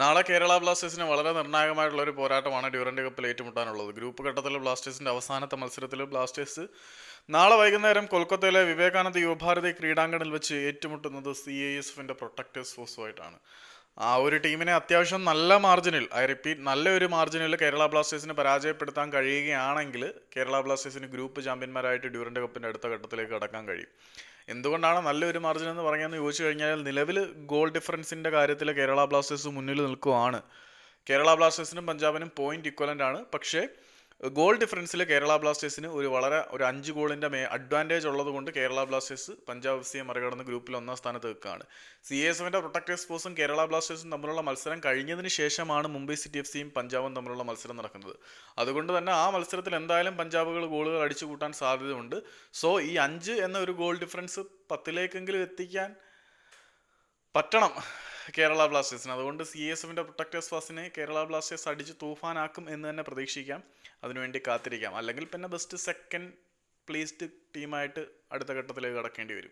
നാളെ കേരള ബ്ലാസ്റ്റേഴ്സിന് വളരെ നിർണായകമായിട്ടുള്ള ഒരു പോരാട്ടമാണ് ഡ്യൂറന്റ് കപ്പിൽ ഏറ്റുമുട്ടാനുള്ളത്. ഗ്രൂപ്പ് ഘട്ടത്തിലെ ബ്ലാസ്റ്റേഴ്സിന്റെ അവസാനത്തെ മത്സരത്തിൽ ബ്ലാസ്റ്റേഴ്സ് നാളെ വൈകുന്നേരം കൊൽക്കത്തയിലെ വിവേകാനന്ദ യുവഭാരതി ക്രീഡാങ്കണിൽ വെച്ച് ഏറ്റുമുട്ടുന്നത് സി ഐ എസ് എഫിന്റെ പ്രൊട്ടക്ടേഴ്സ് ഫോഴ്സുമായിട്ടാണ് ആ ഒരു ടീമിനെ അത്യാവശ്യം നല്ല മാർജിനിൽ ഐ റിപ്പീറ്റ് നല്ലൊരു മാർജിനിൽ കേരള ബ്ലാസ്റ്റേഴ്സിന് പരാജയപ്പെടുത്താൻ കഴിയുകയാണെങ്കിൽ കേരള ബ്ലാസ്റ്റേഴ്സിന് ഗ്രൂപ്പ് ചാമ്പ്യന്മാരായിട്ട് ഡ്യൂറന്റ് കപ്പിന്റെ അടുത്ത ഘട്ടത്തിലേക്ക് കടക്കാൻ കഴിയും. എന്തുകൊണ്ടാണ് നല്ലൊരു മാർജിൻ എന്ന് പറയുന്നത് ചോദിച്ചു കഴിഞ്ഞാൽ നിലവിൽ ഗോൾ ഡിഫറൻസിന്റെ കാര്യത്തിൽ കേരള ബ്ലാസ്റ്റേഴ്സ് മുന്നിൽ നിൽക്കുവാണ്. കേരള ബ്ലാസ്റ്റേഴ്സിനും പഞ്ചാബിനും പോയിന്റ് ഇക്വലന്റ് ആണ്. പക്ഷേ ഗോൾ ഡിഫറൻസിൽ കേരള ബ്ലാസ്റ്റേഴ്സിന് ഒരു വളരെ ഒരു അഞ്ച് ഗോളിന്റെ മേ അഡ്വാന്റേജ് ഉള്ളത് കൊണ്ട് കേരള ബ്ലാസ്റ്റേഴ്സ് പഞ്ചാബ് എഫ് സിയെ മറികടന്ന് ഗ്രൂപ്പിൽ ഒന്നാം സ്ഥാനത്ത് നിൽക്കുകയാണ്. സി എസ് എഫിന്റെ പ്രൊട്ടക്ടേഴ്സ് സ്പോർട്സും കേരള ബ്ലാസ്റ്റേഴ്സും തമ്മിലുള്ള മത്സരം കഴിഞ്ഞതിന് ശേഷമാണ് മുംബൈ സിറ്റി എഫ് സിയും പഞ്ചാബും തമ്മിലുള്ള മത്സരം നടക്കുന്നത്. അതുകൊണ്ട് തന്നെ ആ മത്സരത്തിൽ എന്തായാലും പഞ്ചാബുകൾ ഗോളുകൾ അടിച്ചു കൂട്ടാൻ സാധ്യതയുണ്ട്. സോ ഈ അഞ്ച് എന്ന ഒരു ഗോൾ ഡിഫറൻസ് പത്തിലേക്കെങ്കിലും എത്തിക്കാൻ പറ്റണം. കേരള ബ്ലാസ്റ്റേഴ്സിന്. അതുകൊണ്ട് സി എസ് എഫിന്റെ പ്രൊട്ടക്ടേഴ്സ് ഫാസിനെ കേരള ബ്ലാസ്റ്റേഴ്സ് അടിച്ച് തൂഫാനാക്കും എന്ന് തന്നെ പ്രതീക്ഷിക്കാം. അതിനുവേണ്ടി കാത്തിരിക്കാം. അല്ലെങ്കിൽ പിന്നെ ബെസ്റ്റ് സെക്കൻഡ് പ്ലേസ്ഡ് ടീമായിട്ട് അടുത്ത ഘട്ടത്തിലേക്ക് കടക്കേണ്ടി വരും.